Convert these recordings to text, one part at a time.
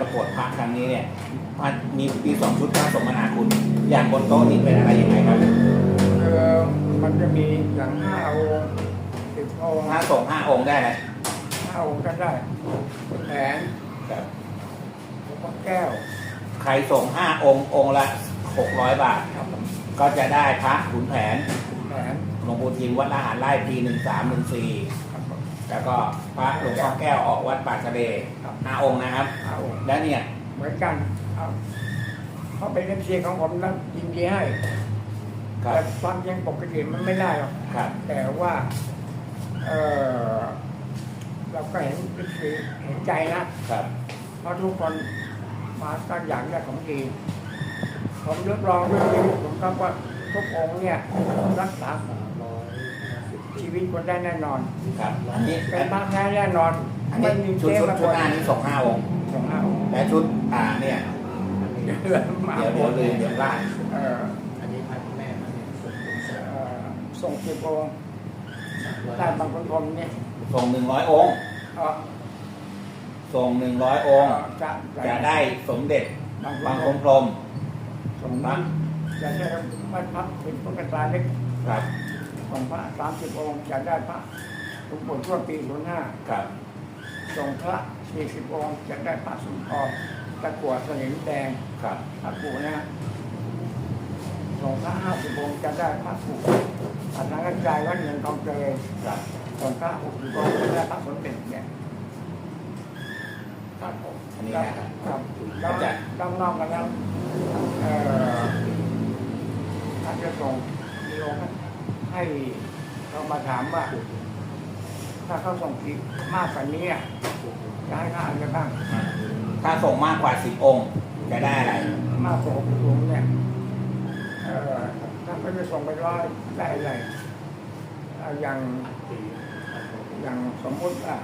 ประกวดพระครั้งนี้เนี่ยมันมีปีสองชุดพระสมนาคุณ อย่างบนโต๊ะนี่เป็นอะไรยังไงครับเออมันจะมีอย่างห้าองค์สิบองค์พระส่งห้าองค์ได้เลยห้าองค์ก็ได้แหวนครับหลวงพ่อแก้ว ใครส่งห้าองค์องค์ละหกร้อยบาทครับผมก็จะได้พระขุนแผนแหวนหลวงปู่ทิมวัดละหารไร่ปีหนึ่งสามหนึ่งสี่ครับผม แล้วก็พระหลวงพ่อแก้วออกวัดปากทะเลครับห้าองค์นะครับห้าองค์ และเนี่ยเหมือนกันเอาเขาเป็นเอฟซีของผมนะยินดีให้ครัแต่บความจริงปกติมันไม่ได้หรอกครับแต่ว่าเออเราก็เห็นเห็นใจนะ ครับเพราะทุกคนมาก็อยากได้ของดี ผมรับรองด้วยชีวิตผมครับว่าทุกองค์เนี่ยรักษา ชีวิตคนได้แน่นอนครับอันนี้เป็นพระแท้แน่นอนอันไม่นี้มีชุดเจ๊ชุดมาชุดหน้านี้ส่งห้าองค์สองห้าองค์และชุดอ่าเนี่ยเดือนมาเดี๋ยวเดี๋ยวลืมเดี๋ยวพลาดเอ่ออันนี้พันแม่พันเนี่ยสุดสุดสุดเอ่อส่งสิบองค์ได้บางคนผมเนี่ยส่งหนึ่งร้อยองค์เอ่อส่งหนึ่งร้อยองค์ จะจะได้สมเด็จบางบางคคนนพรหมส่งมาจะได้วัดพักเป็นพระกระตายเล็กครับ ของพระสามสิบองค์จะได้พระหลวงปู่ทั่วปีศูนย์ห้าครับส่งพระสี่สิบองค์จะได้พระสุนทรตะกั่วสนิมแดงครับพระปู่นะส่งพระห้าสิบองค์จะได้พระปู่พระสังฆจายวัดเงินกองเจริญครับส่งพระหกสิบองค์จะได้พระสมเด็จเนี่ยครับผมอันนี้ครับนะครับครับแล้ก็วจะต้องนอกกันแล้วเอ่อท่านจะส่งมีองค์ ให้เขามาถามว่า ถ้าเขาส่งผิดมากกว่านี้อะจะให้ค่าอะไรบ้าง ถ้าส่งมากกว่าสิบองค์ จะได้อะไร มากกว่าหกสิบองค์เนี่ยเอ่อถ้าเขาจะส่งไปร้อยได้อะไรเอาอย่างอย่างสมมติว่า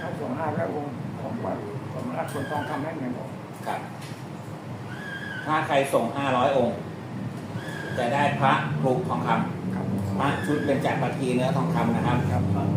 ถ้าส่งห้าร้อยองค์ผมว่าผมรับส่วนทองคำให้หนึ่งองค์ครับ ถ้าใครส่งห้าร้อยองค์ จะได้พระปลุกทองคำครับพระชุดเป็นจักรพรรดีเนื้อทองคำนะครับครับ